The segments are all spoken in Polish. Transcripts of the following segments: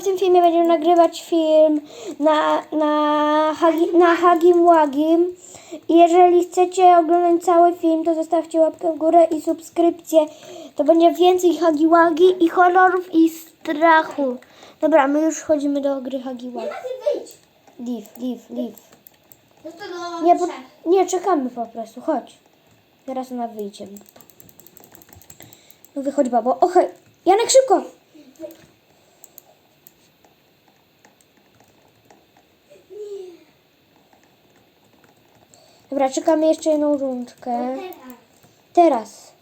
W tym filmie będziemy nagrywać film na, na, hagi, na Hagim Łagim. Jeżeli chcecie oglądać cały film, to zostawcie łapkę w górę i subskrypcję. To będzie więcej Hagi Łagi i horrorów i strachu. Dobra, my już chodzimy do gry Hagi Łagi. No to do Nie, bo, nie, czekamy po prostu, chodź. Teraz ona wyjdzie. No wychodź, babo. Ochaj, Janek, szybko! Dobra, czekamy jeszcze jedną rundkę. Teraz.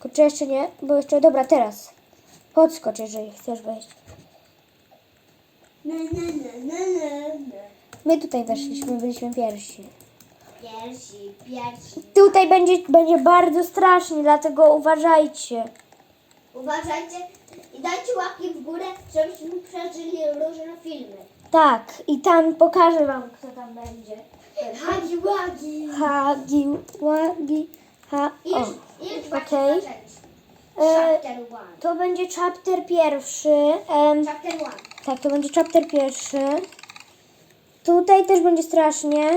Kurczę, jeszcze nie, bo jeszcze, dobra, teraz. Podskocz, jeżeli chcesz wejść. Na, na, na, na, na, na. My tutaj weszliśmy, byliśmy pierwsi. Pierwsi, pierwsi. Tutaj będzie, będzie bardzo strasznie, dlatego uważajcie. Uważajcie i dajcie łapki w górę, żebyśmy przeżyli różne filmy. Tak, i tam pokażę wam, kto tam będzie. Hagi łagi. Hagi, łagi, ha, o. Okej. E, Chapter. To będzie chapter pierwszy. Em, Chapter one. tak, to będzie chapter pierwszy. Tutaj też będzie strasznie.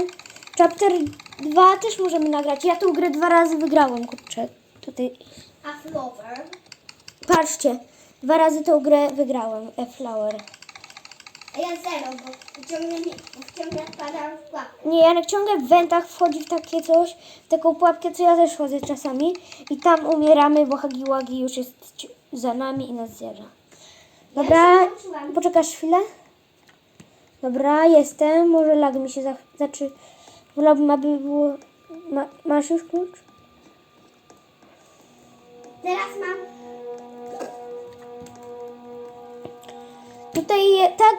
Chapter 2 też możemy nagrać. Ja tą grę dwa razy wygrałem, kurczę. Tutaj, A flower. patrzcie. Dwa razy tą grę wygrałem, e Flower. A ja zero, bo bo ciągle wpadam w pułapkę. Nie, Janek ciągle w wentach wchodzi w takie coś, w taką pułapkę, co ja też chodzę czasami. I tam umieramy, bo Hagi Łagi już jest ci- za nami i nas zjada. Dobra, Ja się nauczyłam. poczekasz chwilę? Dobra, jestem. Może lag mi się za, zaczy... Wolałbym, aby było... Ma, masz już klucz? Teraz mam Tutaj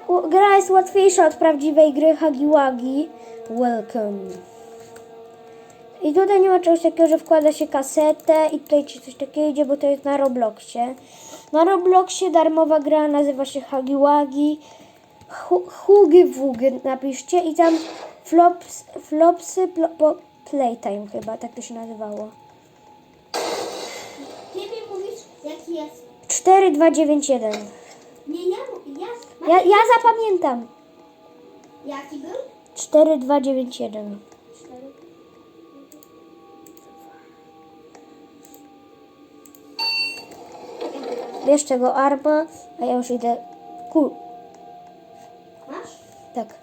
u- gra jest łatwiejsza od prawdziwej gry Hagi Łagi. Welcome. I tutaj nie ma czegoś takiego, że wkłada się kasetę i tutaj ci coś takiego idzie, bo to jest na Robloxie. Na Robloxie darmowa gra nazywa się Hagi Łagi. Hu- Hugy Wugy napiszcie i tam flops, flopsy plo, po, playtime chyba, tak to się nazywało. Mi mówisz, jaki jest. 4291. Nie, ja, ja, Ja, zapamiętam. Jaki był? 4291. Cztery. Bierz tego arma, a ja już idę. Kul. Masz? Tak.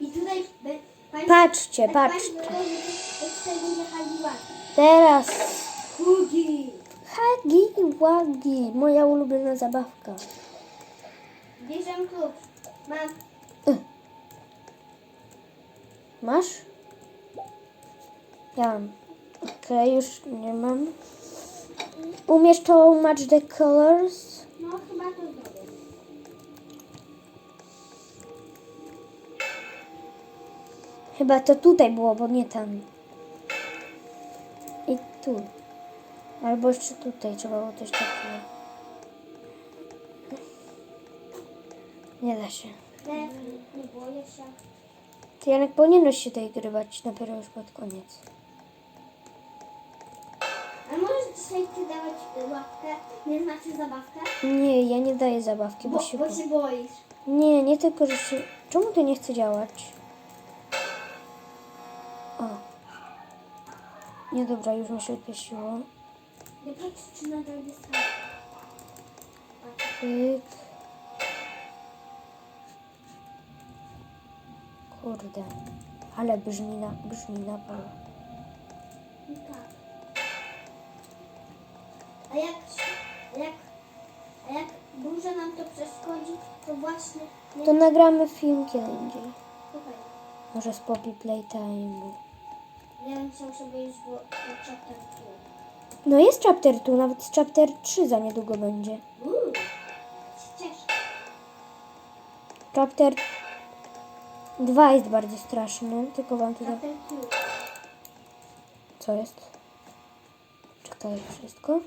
I tutaj... Patrzcie, jak patrzcie. Teraz. Hugi. Hagi i Wagi. Moja ulubiona zabawka. Bierzemy klucz. Mam. Masz? Ja mam. Okej, już nie mam. Umiesz to match the colors? No chyba to zrobię. Chyba to tutaj było, bo nie tam. I tu. Albo jeszcze tutaj trzeba było coś takiego. Nie da się. Nie, nie boję się. Ty Janek powinieneś się tej grywać dopiero już pod koniec. A możesz dzisiaj ty dawać łapkę? Nie znaczy zabawkę? Nie, ja nie daję zabawki, bo, Bo, się... bo bo- się boisz. Nie, nie tylko, że się... Czemu to nie chce działać? Nie, dobra, już mi się odpiesiło. Nie patrz, czy nadal jest tam. Pyk. Kurde. Ale brzmi na, brzmi na. No tak. A jak, a jak, a jak dużo nam to przeszkodzi, to właśnie nie To nagramy film kiedy indziej. Słuchaj, Może z Poppy Playtime'u. Ja bym chciał, żeby już było chapter No jest chapter 2, nawet chapter 3 za niedługo będzie. 2. Uuu, się cieszę. Chapter 2 jest bardzo straszny, tylko wam tutaj... Chapter 2. Co jest? Jest wszystko?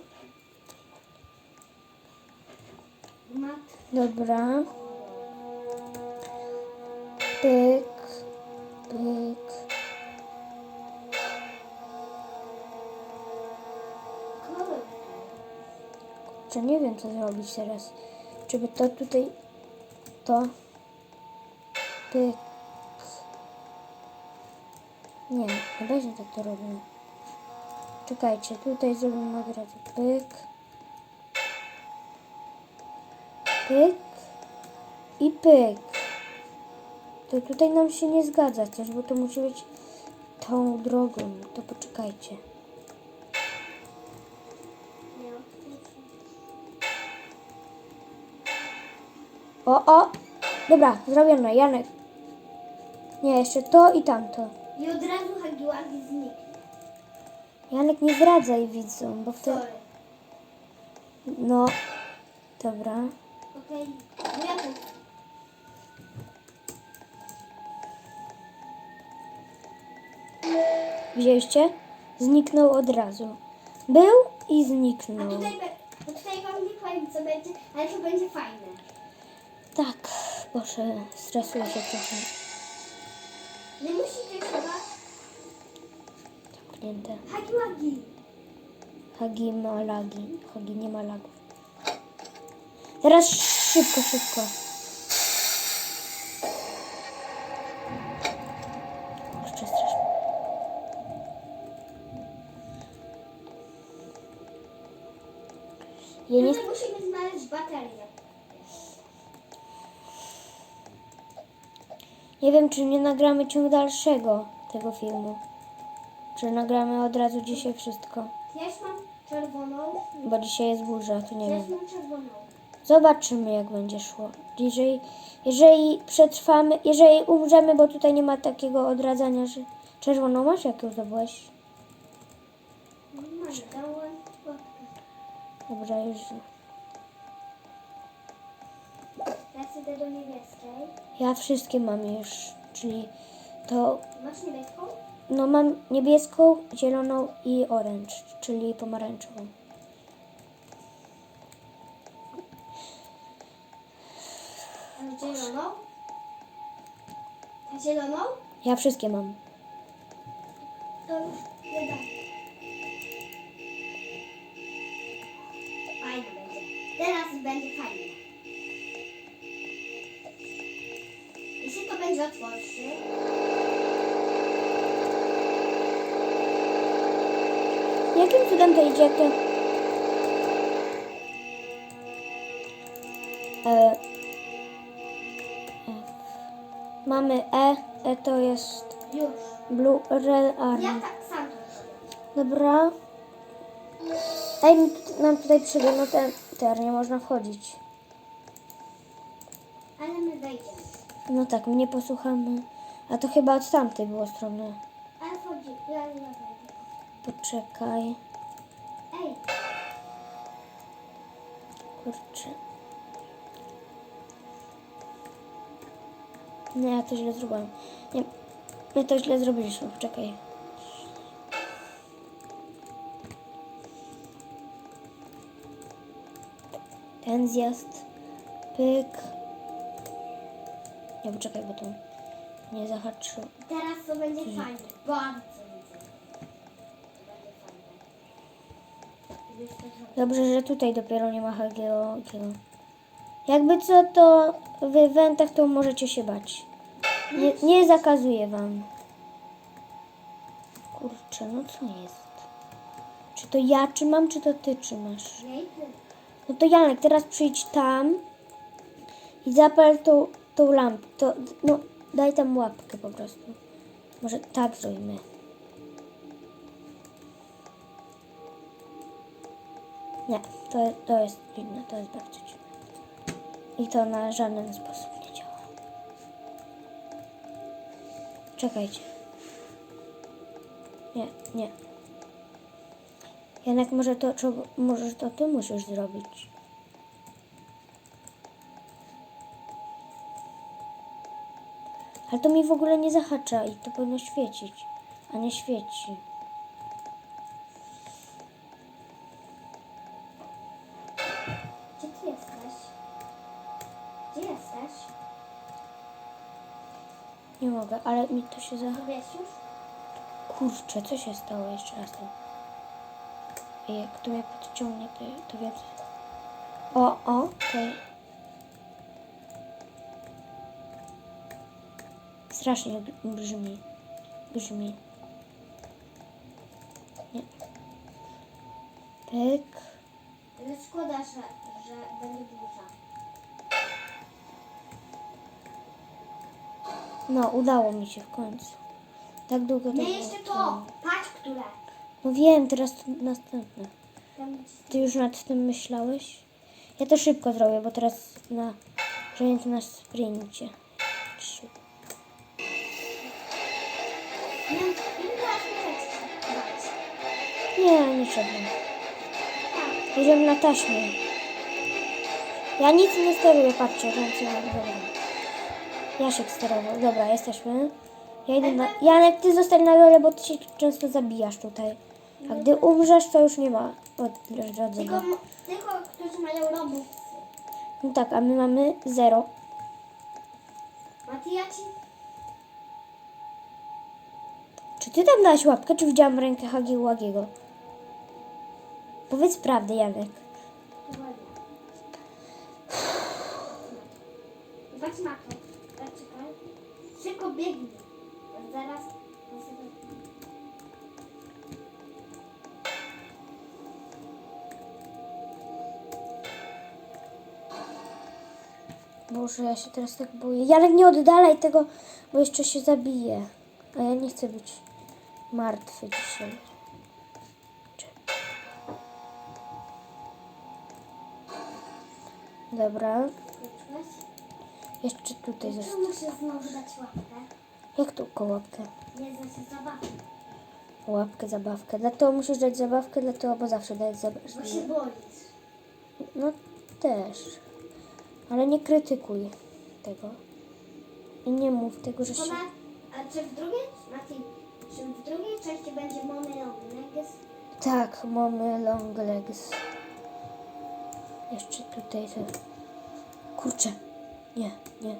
Mat. Dobra. Pyk. Pyk. Kurczę, nie wiem co zrobić teraz. Czy by to tutaj, to, pyk. Nie, nie będzie tak to robił. Czekajcie, tutaj zrobimy od razu pyk. Pyk. I pyk. To tutaj nam się nie zgadza coś, bo to musi być tą drogą. To poczekajcie. O, o! Dobra, zrobione. Janek. Nie, jeszcze to i tamto. I od razu Hagiwagi zniknie. Janek, nie zdradzaj widzom, bo wtedy... Sorry. No, dobra. Okej. No ja to... Wzięliście? Zniknął od razu. Był i A zniknął. tutaj, be- to tutaj wam nie powiem co będzie, ale to będzie fajne. Tak, Boże, stresuję się trochę. Nie musicie chyba. Zamknięte. Hagiwagi. Hagi ma lagi. Hagi nie ma lagów. Teraz szybko, szybko. Jeszcze strasznie. Ja nie... Musimy znaleźć baterię. Nie wiem, czy nie nagramy ciąg dalszego tego filmu. Czy nagramy od razu dzisiaj wszystko. Ja już mam czerwoną. Bo dzisiaj jest burza, to nie Ja wiem. już mam czerwoną. Zobaczymy, jak będzie szło. Jeżeli, jeżeli przetrwamy, jeżeli umrzemy, bo tutaj nie ma takiego odradzania, że czerwoną masz, jak ją zdobyłeś? Mam, dałem łapkę. Dobra, już. Idę do niebieskiej. Ja wszystkie mam już, czyli to, Masz niebieską? no mam niebieską, zieloną i orange, czyli pomarańczową. A zieloną? A zieloną? Ja wszystkie mam. To już nie dam. Fajnie będzie. Teraz będzie fajnie. Otworzy, Jakim cudem to idzie, to... E. Mamy E, E to jest już. Blue Red Army. Ja tak samo. Dobra. Ej, tu- nam tutaj przybiegł ten ter, nie można wchodzić. Ale my wejdziemy. No tak, mnie posłuchamy. A to chyba od tamtej było strony. Ale wchodzi. Ja, ja wejdę. Poczekaj. Ej, Kurczę. Nie, ja to źle zrobiłam. Nie, my to źle zrobiliśmy. Poczekaj. Ten zjazd. Pyk. Nie, poczekaj, bo to nie zahaczył. teraz to będzie fajne. Bardzo. To będzie fajne. Zrobię. Dobrze, że tutaj dopiero nie ma Hagiego. Jakby co, to w wentach to możecie się bać. Nie, nie zakazuję wam. Kurczę, no co jest? Czy to ja trzymam, czy to ty trzymasz? Nie, ty. No to Janek, teraz przyjdź tam i zapal tą, tą lampę. To, no, daj tam łapkę po prostu. Może tak zrobimy. Nie, to, to jest dziwne, to jest bardzo dziwne. I to na żaden sposób nie działa. Czekajcie. Nie, nie. Janek, może to, czy, może to ty musisz zrobić. Ale to mi w ogóle nie zahacza i to powinno świecić, a nie świeci. Gdzie ty jesteś? Gdzie jesteś? Nie mogę, ale mi to się za... To wiesz już? Kurczę, co się stało jeszcze raz? Ej, jak to mnie podciągnie, to, to wiem. O, o, okej. Strasznie brzmi. Brzmi. Nie. Pyk. Ale szkoda, że, że będzie duża. No, udało mi się w końcu. Tak długo to Nie, było jeszcze to. Patrz, które. No wiem, teraz to następne. Tam Ty już nad tym myślałeś? Ja to szybko zrobię, bo teraz na, że na sprincie. Trzy. Nie, nie trzeba. Jedziemy na taśmie. Ja nic nie steruję, patrzcie, ręce mam, dobra. Jasiek sterował, dobra, jesteśmy. Ja idę na... Janek, ty zostań na dole, bo ty się często zabijasz tutaj. A gdy umrzesz, to już nie ma Tylko, odrodzenia. m- tylko którzy mają robuxy. No tak, a my mamy zero. Mati, ja ci... Czy ty tam dałeś łapkę, czy widziałam rękę Hagi Łagiego? Powiedz prawdę, Janek. To. Patrz, czekaj. Szybko biegnij. Zaraz... Boże, ja się teraz tak boję. Janek, nie oddalaj tego, bo jeszcze się zabije. A ja nie chcę być martwy dzisiaj. Dobra, jeszcze tutaj Tu zostać. muszę znowu dać łapkę. Jak tu kołapkę? Nie zase zabawę. Łapkę, zabawkę. Dlatego musisz dać zabawkę, dlatego, bo zawsze dać Bo zabawkę. się boisz. No też. Ale nie krytykuj tego. I nie mów tego, że się... A czy w drugiej, Mati, czy w drugiej części będzie Mommy Legs? Tak, mamy long legs. Jeszcze tutaj te... Kurczę. Nie, nie.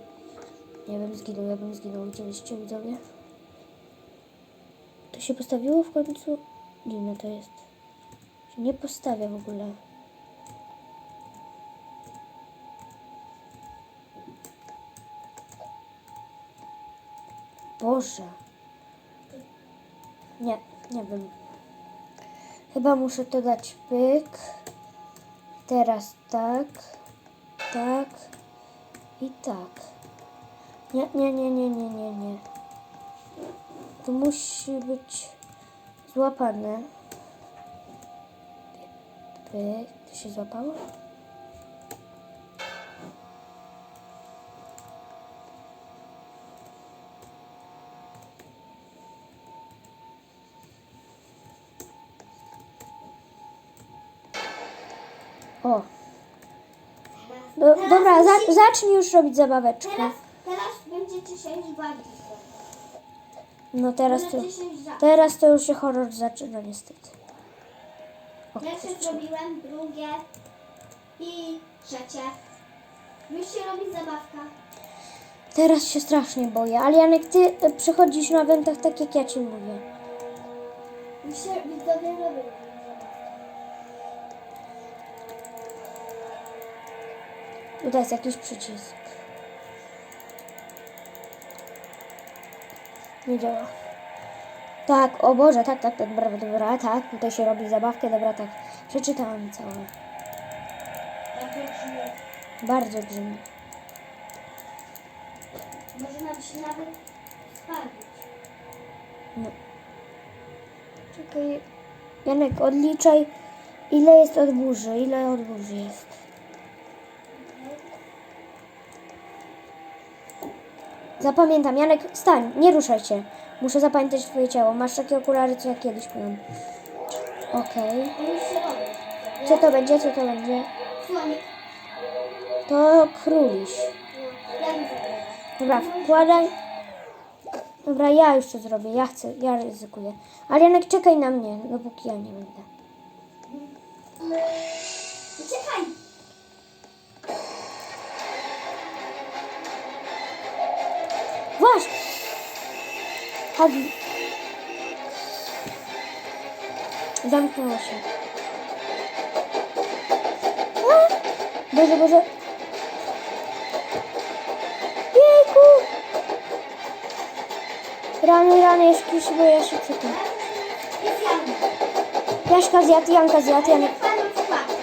Nie bym zginął, ja bym zginął. Widzieliście widzowie? To się postawiło w końcu? Dziwne to jest. Nie postawia w ogóle. Boże. Nie, nie wiem. Chyba muszę to dać pyk. Teraz tak, tak i tak. Nie, nie, nie, nie, nie, nie, nie. To musi być złapane. Pyk. To się złapało? Do, dobra, za, zacznij już robić zabaweczkę. Teraz, teraz będziecie się już bawić. No teraz to, teraz to już się horror zaczyna niestety. O, Pierwsze zrobiłem, drugie i trzecie. Już się robi zabawka. Teraz się strasznie boję, ale Janek, ty e, przychodzisz na wentach tak jak ja ci mówię. Już się widzowie robią Tutaj jest jakiś przycisk. Nie działa. Tak, o Boże, tak, tak, tak, dobra, dobra, tak, tutaj się robi zabawkę, dobra, tak. Przeczytałam całe. Bardzo brzmi. Bardzo brzmi. Można by się nawet spalić. No. Czekaj. Janek, odliczaj, ile jest od burzy, ile od burzy jest. Zapamiętam, Janek, stań, nie ruszaj się. Muszę zapamiętać twoje ciało. Masz takie okulary, co ja kiedyś miałam. Okej. Robi. Co to będzie, co to będzie? To króliś. Dobra, wkładaj. Dobra, ja już to zrobię. Ja chcę, ja ryzykuję. Ale Janek, czekaj na mnie, dopóki ja nie będę. Uciekaj! Właś! Hagi. Zamknęło się. A! Boże, Boże. Jejku! Rany, rany, jeszcze się boję, ja się Janek. Jaszka zjadł, Janka zjadł, Janek. Fajną składkę.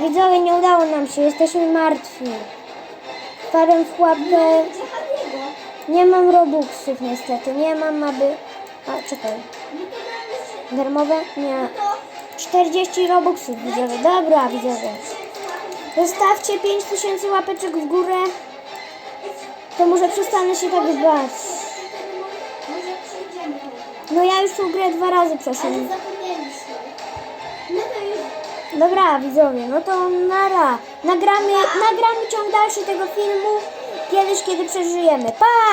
Widzowie. Nie udało nam się, jesteśmy martwi. Wpadłem w pułapkę. Nie mam robuxów niestety, nie mam aby... A, czekaj. Darmowe? Nie. To... 40 robuxów widzowie, dobra widzowie. Zostawcie 5000 łapeczek w górę, to może przestanę się tak bać. No ja już tą grę dwa razy Ale Dobra widzowie, no to nara. Nagramy, nagramy ciąg dalszy tego filmu kiedyś, kiedy przeżyjemy. Pa!